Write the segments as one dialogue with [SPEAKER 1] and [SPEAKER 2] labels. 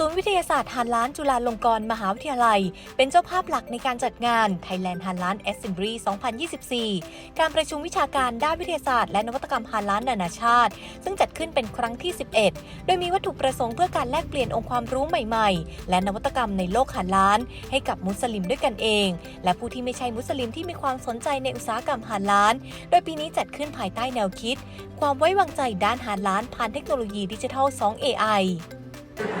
[SPEAKER 1] ศูนย์วิทยาศาสตร์ฮานล้านจุฬาลงกรณ์มหาวิทยาลัย เป็นเจ้าภาพหลักในการจัดงาน Thailand ฮานล้าน Assembly 2024 การประชุมวิชาการด้านวิทยาศาสตร์และนวัตกรรมฮานล้านนานาชาติ ซึ่งจัดขึ้นเป็นครั้งที่ 11 โดยมีวัตถุประสงค์เพื่อการแลกเปลี่ยนองค์ความรู้ใหม่ๆ และนวัตกรรมในโลกฮานล้าน ให้กับมุสลิมด้วยกันเอง และผู้ที่ไม่ใช่มุสลิมที่มีความสนใจในอุตสาหกรรมฮานล้าน โดยปีนี้จัดขึ้นภายใต้แนวคิด ความไว้วางใจด้านฮานล้านผ่านเทคโนโลยีดิจิทัล 2 AI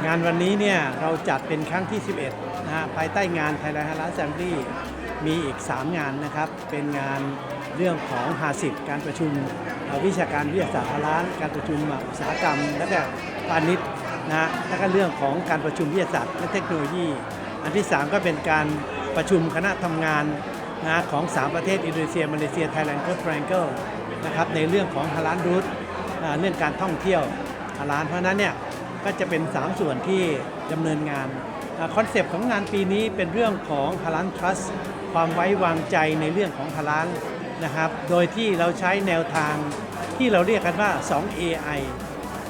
[SPEAKER 2] งานวันนี้เนี่ยเราจัดเป็นครั้งที่ 11 นะฮะภายใต้งาน Thailand h a l a l Assembly มีอีก 3 งานนะครับ เป็นงานเรื่องของหาสิทธิการประชุมวิชาการวิทยาศาสตร์ฮาลานการประชุมอุตสาหกรรม และก็พาณิชย์นะฮะแล้วก็เรื่องของการประชุมวิทยาศาสตร์และเทคโนโลยี อันที่ 3 ก็เป็นการประชุมคณะทำงานนะของ 3 ประเทศอินโดนีเซียมาเลเซียไทยแลนด์โคสทริงเกิลนะครับในเรื่องของฮาลานรูทเรื่องการท่องเที่ยวฮาลานเพราะนั้นเนี่ย ก็จะเป็น 3 ส่วนที่ดำเนินงานคอนเซปต์ของงานปีนี้เป็นเรื่องของฮาลานทรัสความไว้วางใจในเรื่องของฮาลานนะครับ โดยที่เราใช้แนวทางที่เราเรียกกันว่า 2 AI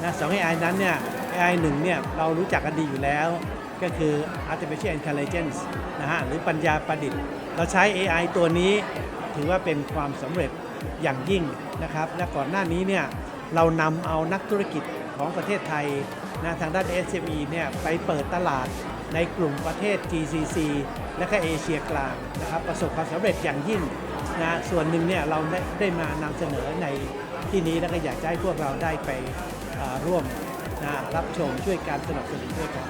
[SPEAKER 2] นะ2 AI นั้นเนี่ย AI 1เนี่ยเรารู้จักกันดีอยู่แล้ว ก็คือ artificial intelligence นะฮะหรือปัญญาประดิษฐ์ เราใช้ AI ตัวนี้ถือว่าเป็นความสำเร็จอย่างยิ่งนะครับและก่อนหน้านี้เนี่ยเรานำเอานักธุรกิจ ของประเทศไทยนะทางด้าน SME เนี่ยไปเปิดตลาดในกลุ่มประเทศ GCC และก็เอเชียกลางนะครับประสบความสำเร็จอย่างยิ่งนะส่วนหนึ่งเนี่ยเราได้ได้มานำเสนอในที่นี้แล้วก็อยากจะให้พวกเราได้ไปร่วมนะรับชมช่วยการสนับสนุนด้วยกัน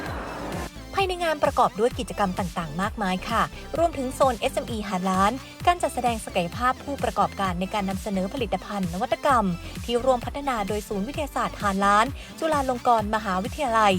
[SPEAKER 2] า
[SPEAKER 1] ยในงานประกอบด้วยกิจกรรมต่างๆ มากมายค่ะ รวมถึงโซน SME หาล้าน การจัดแสดงศักยภาพผู้ประกอบการในการนำเสนอผลิตภัณฑ์นวัตกรรม ที่รวมพัฒนาโดยศูนย์วิทยาศาสตร์หาล้าน จุฬาลงกรณ์มหาวิทยาลัย